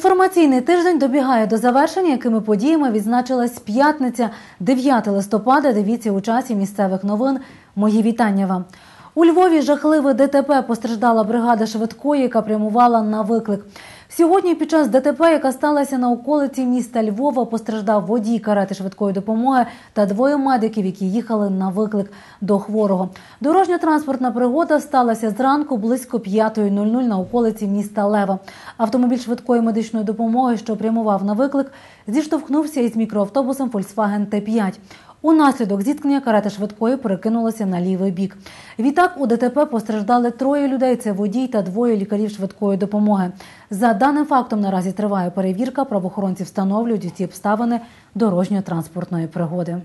Інформаційний тиждень добігає до завершення, якими подіями відзначилась п'ятниця, 9 листопада. Дивіться у часі місцевих новин. Мої вітання вам. У Львові жахливе ДТП постраждала бригада швидкої, яка прямувала на виклик. Сьогодні під час ДТП, яка сталася на околиці міста Львова, постраждав водій карети швидкої допомоги та двоє медиків, які їхали на виклик до хворого. Дорожньо-транспортна пригода сталася зранку близько 5.00 на околиці міста Лева. Автомобіль швидкої медичної допомоги, що прямував на виклик, зіштовхнувся із мікроавтобусом Volkswagen T5. Унаслідок зіткнення карета швидкої перекинулася на лівий бік. Відтак у ДТП постраждали троє людей. Це водій та двоє лікарів швидкої допомоги. За даним фактом наразі триває перевірка. Правоохоронці встановлюють ці обставини дорожньо-транспортної пригоди.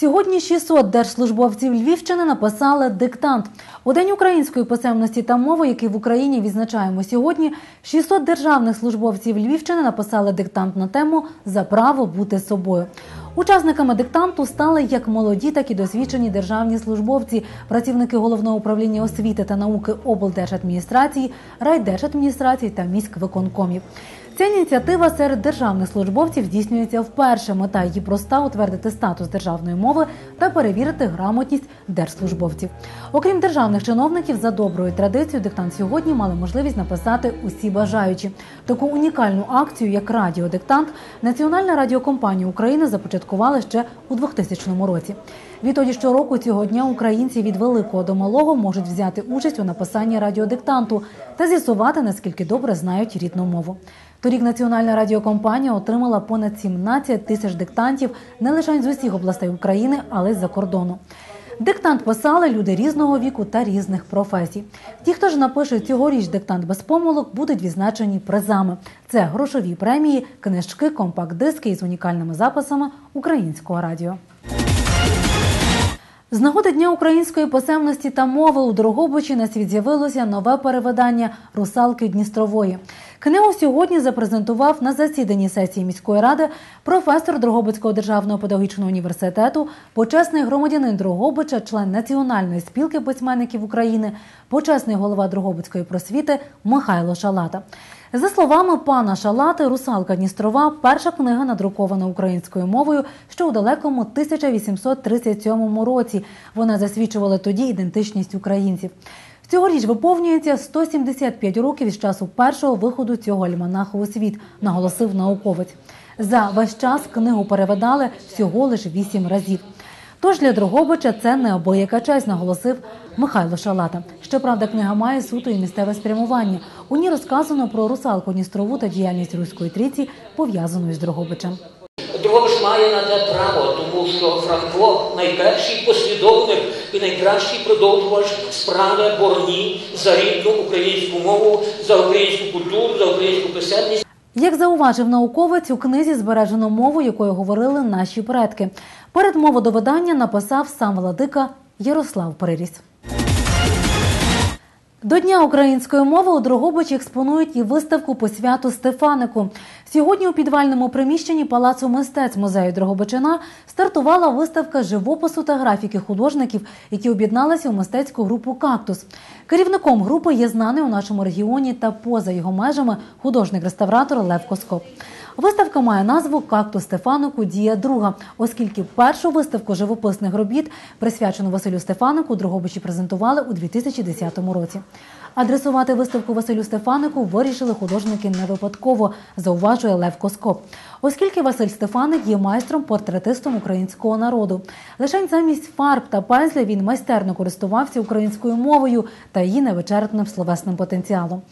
Сьогодні 600 держслужбовців Львівщини написали диктант. У День української писемності та мови, який в Україні відзначаємо сьогодні, 600 державних службовців Львівщини написали диктант на тему за право бути собою. Учасниками диктанту стали як молоді, так і досвідчені державні службовці, працівники головного управління освіти та науки облдержадміністрації, райдержадміністрації та міськвиконкомів. Ця ініціатива серед державних службовців здійснюється вперше. Мета її проста утвердити статус державної мови та перевірити грамотність держслужбовців. Окрім державних чиновників, за доброю традицією диктант сьогодні мали можливість написати усі бажаючі. Таку унікальну акцію, як радіодиктант, Національна радіокомпанія України започаткувала ще у 2000 році. Відтоді щороку цього дня українці від великого до малого можуть взяти участь у написанні радіодиктанту та з'ясувати наскільки добре знають рідну мову. Торік Національна радіокомпанія отримала понад 17 тисяч диктантів не лише з усіх областей України, але й за кордону. Диктант писали люди різного віку та різних професій. Ті, хто ж напише цьогоріч диктант без помилок, будуть відзначені призами. Це грошові премії, книжки, компакт-диски із унікальними записами українського радіо. З нагоди Дня української писемності та мови у Дрогобичі на світ з'явилося нове перевидання Русалки Дністрової. Книгу сьогодні запрезентував на засіданні сесії міської ради професор Дрогобицького державного педагогічного університету, почесний громадянин Дрогобича, член Національної спілки письменників України, почесний голова Дрогобицької просвіти Михайло Шалата. За словами пана Шалати, Русалка Дністрова перша книга надрукована українською мовою, що у далекому 1837 році. Вона засвідчувала тоді ідентичність українців. Цьогоріч виповнюється 175 років із часу першого виходу цього альманаху у світ, наголосив науковець. За весь час книгу перевидали всього лише вісім разів. Тож для Дрогобича це неабияка честь, наголосив Михайло Шалата. Щоправда, книга має суто і місцеве спрямування. У ній розказано про русалку Дністрову та діяльність руської трійці, пов'язану із Дрогобичем. Дрогобич має на те право, тому що Франко найперший послідовник і найкращий продовжувач справи борні за рідну українську мову, за українську культуру, за українську писемність. Як зауважив науковець, у книзі збережено мову, якою говорили наші предки. Передмову до видання написав сам владика Ярослав Приріс. До Дня української мови у Дрогобичі експонують і виставку по святу Стефанику. Сьогодні у підвальному приміщенні Палацу мистецтв музею Дрогобичина стартувала виставка живопису та графіки художників, які об'єдналися у мистецьку групу Кактус. Керівником групи є знаний у нашому регіоні та поза його межами художник-реставратор Лев Коскоп. Виставка має назву Кактус Стефанику Дія друга, оскільки першу виставку живописних робіт, присвячену Василю Стефанику, Дрогобичі презентували у 2010 році. Адресувати виставку Василю Стефанику вирішили художники не випадково, зауважує Лев Коскоп, оскільки Василь Стефаник є майстром-портретистом українського народу. Лишень замість фарб та пензля він майстерно користувався українською мовою та її невичерпним словесним потенціалом.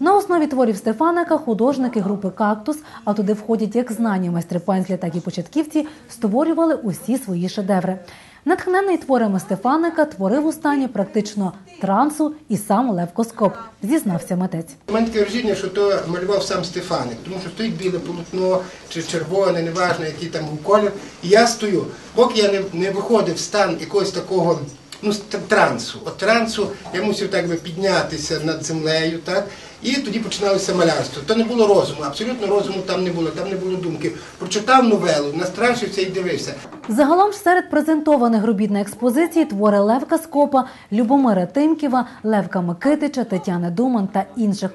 На основі творів Стефаника художники групи Кактус, а туди входять як знані майстри пензля, так і початківці, створювали усі свої шедеври. Натхнений творами Стефаника творив у стані практично трансу і сам Лев Коскоп, зізнався митець. У мене таке враження, що то малював сам Стефаник, тому що стоїть біле полотно чи червоне, неважно, який там був колір. І я стою, поки я не, не виходив в стан якогось такого ну, трансу. От трансу я мусив так би піднятися над землею, так? І тоді починалося малярство. То не було розуму, абсолютно розуму там не було, там не було думки. Прочитав новелу, настрашився і дивився. Загалом ж серед презентованих робіт на експозиції твори Левка Скопа, Любомира Тимківа, Левка Микитича, Тетяни Думан та інших.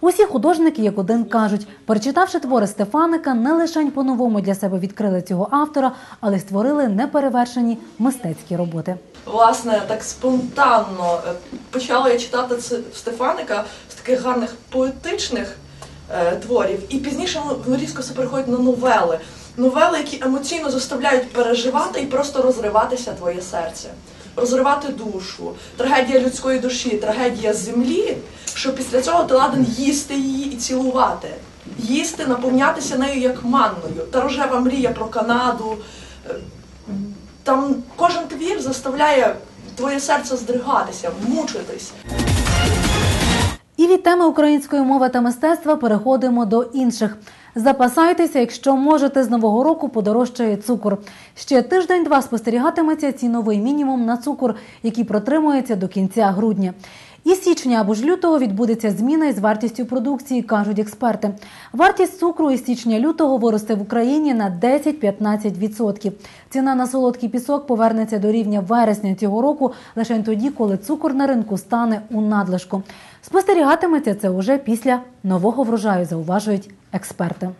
Усі художники, як один кажуть, перечитавши твори Стефаника, не лише по-новому для себе відкрили цього автора, але й створили неперевершені мистецькі роботи. Власне, так спонтанно е, почала я читати Стефаника з таких гарних поетичних е, творів, і пізніше воно різко все переходить на новели. Новели, які емоційно заставляють переживати і просто розриватися твоє серце, розривати душу, трагедія людської душі, трагедія землі, що після цього ти ладен їсти її і цілувати, їсти, наповнятися нею як манною. Та рожева мрія про Канаду. е, там кожен твір заставляє твоє серце здригатися, мучитись. І від теми української мови та мистецтва переходимо до інших. Запасайтеся, якщо можете з нового року подорожчає цукор. Ще тиждень-два спостерігатиметься ціновий мінімум на цукор, який протримується до кінця грудня. Із січня або ж лютого відбудеться зміна із вартістю продукції, кажуть експерти. Вартість цукру із січня-лютого виросте в Україні на 10-15%. Ціна на солодкий пісок повернеться до рівня вересня цього року лише тоді, коли цукор на ринку стане у надлишку. Спостерігатиметься це уже після нового врожаю, зауважують експерти.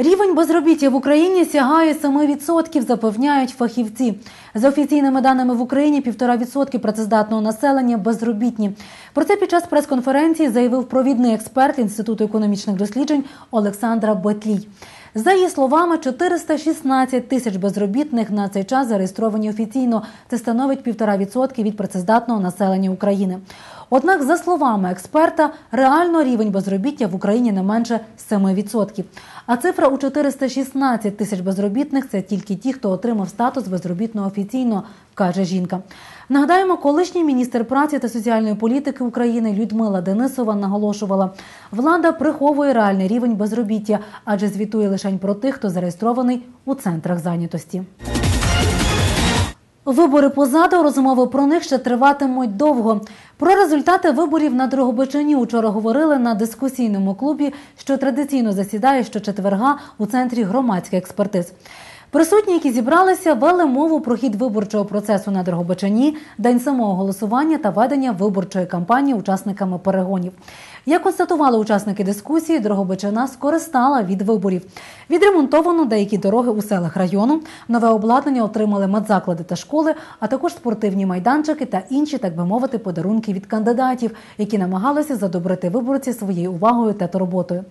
Рівень безробіття в Україні сягає 7%, запевняють фахівці. За офіційними даними в Україні 1,5% працездатного населення безробітні. Про це під час прес-конференції заявив провідний експерт Інституту економічних досліджень Олександра Бетлій. За її словами, 416 тисяч безробітних на цей час зареєстровані офіційно. Це становить 1,5% від працездатного населення України. Однак, за словами експерта, реально рівень безробіття в Україні не менше 7%. А цифра у 416 тисяч безробітних це тільки ті, хто отримав статус безробітного офіційно, каже жінка. Нагадаємо, колишній міністр праці та соціальної політики України Людмила Денисова наголошувала, влада приховує реальний рівень безробіття, адже звітує лише про тих, хто зареєстрований у центрах зайнятості. Вибори позаду розмови про них ще триватимуть довго. Про результати виборів на Дрогобичині учора говорили на дискусійному клубі, що традиційно засідає щочетверга у центрі громадських експертиз. Присутні, які зібралися, вели мову про хід виборчого процесу на Дрогобичині, день самого голосування та ведення виборчої кампанії учасниками перегонів. Як констатували учасники дискусії, Дрогобичина скористала від виборів. Відремонтовано деякі дороги у селах району, нове обладнання отримали медзаклади та школи, а також спортивні майданчики та інші, так би мовити, подарунки від кандидатів, які намагалися задобрити виборці своєю увагою та турботою.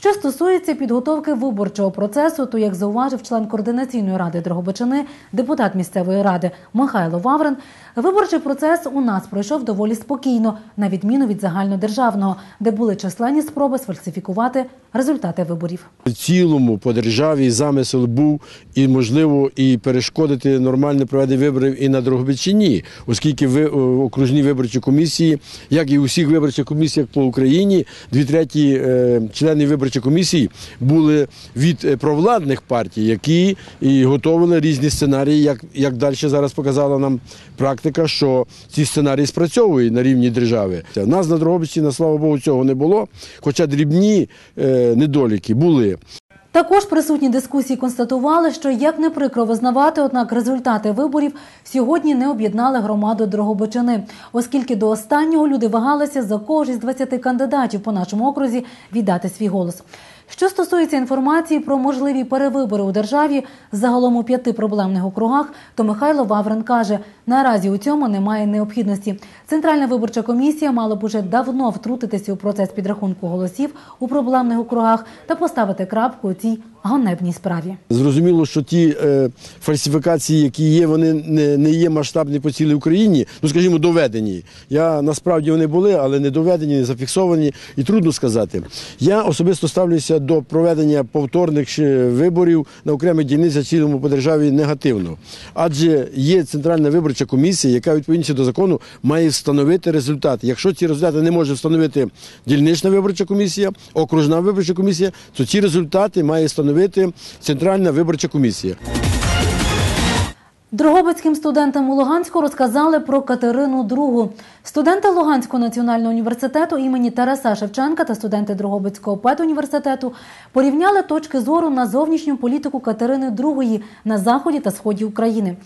Що стосується підготовки виборчого процесу, то як зауважив член координаційної ради Дрогобичини, депутат місцевої ради Михайло Ваврин, виборчий процес у нас пройшов доволі спокійно, на відміну від загальнодержавного, де були численні спроби сфальсифікувати результати виборів. В цілому по державі замисел був і можливо і перешкодити нормальне проведення виборів і на Дрогобичині, оскільки ви окружні виборчі комісії, як і у всіх виборчих комісіях по Україні, дві треті е, члени виборчої комісії були від е, провладних партій, які і готували різні сценарії, як, як далі зараз показала нам практика, що ці сценарії спрацьовують на рівні держави. У нас на Дрогобичині, слава Богу, цього не було, хоча дрібні е, недоліки були. Також присутні дискусії констатували, що як не прикро визнавати, однак результати виборів сьогодні не об'єднали громаду Дрогобичини, оскільки до останнього люди вагалися за кожні з із 20 кандидатів по нашому окрузі віддати свій голос. Що стосується інформації про можливі перевибори у державі загалом у п'яти проблемних округах, то Михайло Ваврин каже, наразі у цьому немає необхідності. Центральна виборча комісія мала б уже давно втрутитися у процес підрахунку голосів у проблемних округах та поставити крапку у цій ганебній справі. Зрозуміло, що ті е, фальсифікації, які є, вони не, не є масштабні по цілій Україні, ну скажімо, доведені. Я насправді вони були, але не доведені, не зафіксовані, і трудно сказати. Я особисто ставлюся до проведення повторних виборів на окремих дільницях цілому по державі негативно. Адже є центральна виборча комісія, яка відповідно до закону має встановити результати. Якщо ці результати не може встановити дільнична виборча комісія, окружна виборча комісія, то ці результати має встановити центральна виборча комісія. Дрогобицьким студентам у Луганську розказали про Катерину II. Студенти Луганського національного університету імені Тараса Шевченка та студенти Дрогобицького педуніверситету порівняли точки зору на зовнішню політику Катерини II на заході та сході України.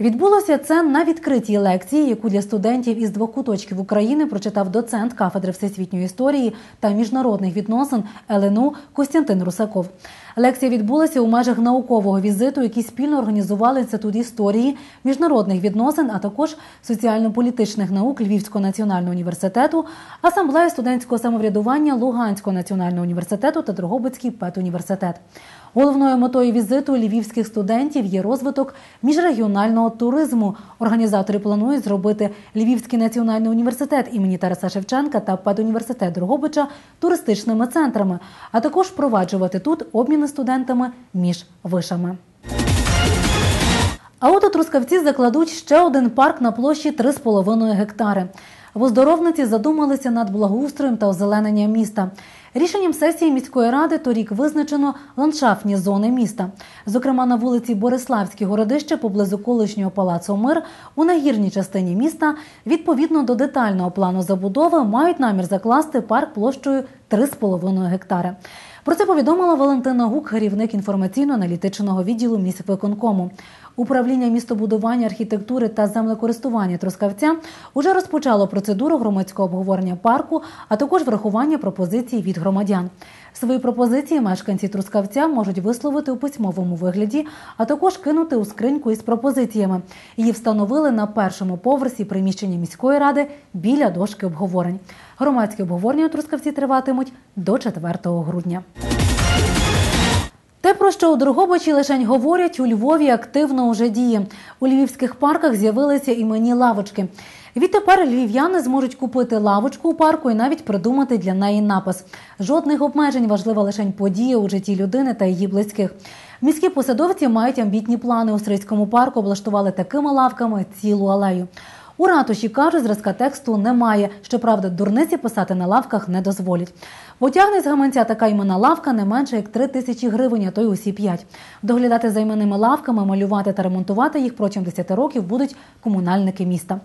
Відбулося це на відкритій лекції, яку для студентів із двох куточків України прочитав доцент кафедри всесвітньої історії та міжнародних відносин ЛНУ Костянтин Русаков. Лекція відбулася у межах наукового візиту, який спільно організували інститут історії, міжнародних відносин, а також соціально-політичних наук Львівського національного університету, асамблея студентського самоврядування Луганського національного університету та Дрогобицький педуніверситет. Головною метою візиту львівських студентів є розвиток міжрегіонального туризму. Організатори планують зробити Львівський національний університет імені Тараса Шевченка та педуніверситет Дрогобича туристичними центрами, а також впроваджувати тут обміни студентами між вишами. А от у Трускавці закладуть ще один парк на площі 3,5 гектари. В оздоровниці задумалися над благоустроєм та озелененням міста. Рішенням сесії міської ради торік визначено ландшафтні зони міста. Зокрема, на вулиці Бориславській городище поблизу колишнього палацу Мир у нагірній частині міста відповідно до детального плану забудови мають намір закласти парк площею 3,5 гектари. Про це повідомила Валентина Гук, керівник інформаційно-аналітичного відділу міськвиконкому. Управління містобудування, архітектури та землекористування Трускавця уже розпочало процедуру громадського обговорення парку, а також врахування пропозицій від громадян. Свої пропозиції мешканці Трускавця можуть висловити у письмовому вигляді, а також кинути у скриньку із пропозиціями. Її встановили на першому поверсі приміщення міської ради біля дошки обговорень. Громадські обговорення у Трускавці триватимуть до 4 грудня. Що у Дрогобичі лишень говорять, у Львові активно уже діє. У львівських парках з'явилися іменні лавочки. Відтепер львів'яни зможуть купити лавочку у парку і навіть придумати для неї напис. Жодних обмежень важлива лишень подія у житті людини та її близьких. Міські посадовці мають амбітні плани. У Стрийському парку облаштували такими лавками цілу алею. У ратуші кажуть, зразка тексту немає. Щоправда, дурниці писати на лавках не дозволять. Потягне з гаманця така імена лавка не менше як 3 тисячі гривень, а то й усі 5. Доглядати за іменними лавками, малювати та ремонтувати їх протягом 10 років будуть комунальники міста.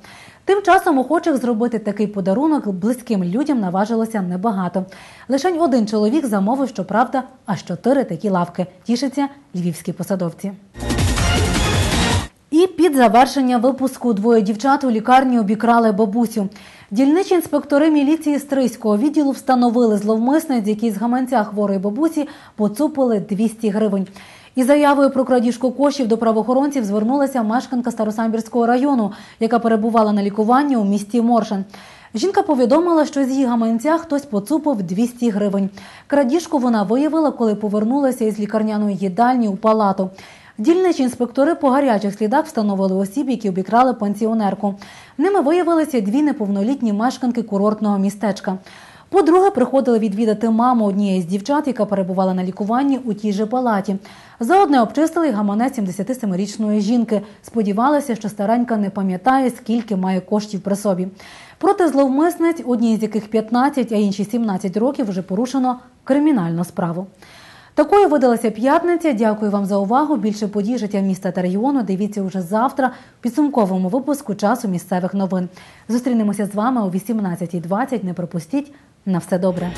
Тим часом охочих зробити такий подарунок близьким людям наважилося небагато. Лишень один чоловік замовив, щоправда, аж чотири такі лавки. Тішаться львівські посадовці. І під завершення випуску двоє дівчат у лікарні обікрали бабусю. Дільничі інспектори міліції Стрийського відділу встановили зловмисниць, які з гаманця хворої бабусі поцупили 200 гривень. І заявою про крадіжку коштів до правоохоронців звернулася мешканка Старосамбірського району, яка перебувала на лікуванні у місті Моршин. Жінка повідомила, що з її гаманця хтось поцупив 200 гривень. Крадіжку вона виявила, коли повернулася із лікарняної їдальні у палату. Дільничі інспектори по гарячих слідах встановили осіб, які обікрали пенсіонерку. Ними виявилися дві неповнолітні мешканки курортного містечка. По-друге, приходили відвідати маму однієї з дівчат, яка перебувала на лікуванні у тій же палаті. За одне обчистили гаманець 77-річної жінки. Сподівалися, що старенька не пам'ятає, скільки має коштів при собі. Проти зловмисниць, одній з яких 15, а інші 17 років, вже порушено кримінальну справу. Такою видалася п'ятниця. Дякую вам за увагу. Більше подій життя міста та регіону. Дивіться уже завтра в підсумковому випуску часу місцевих новин. Зустрінемося з вами о 18.20. Не пропустіть. На все добре.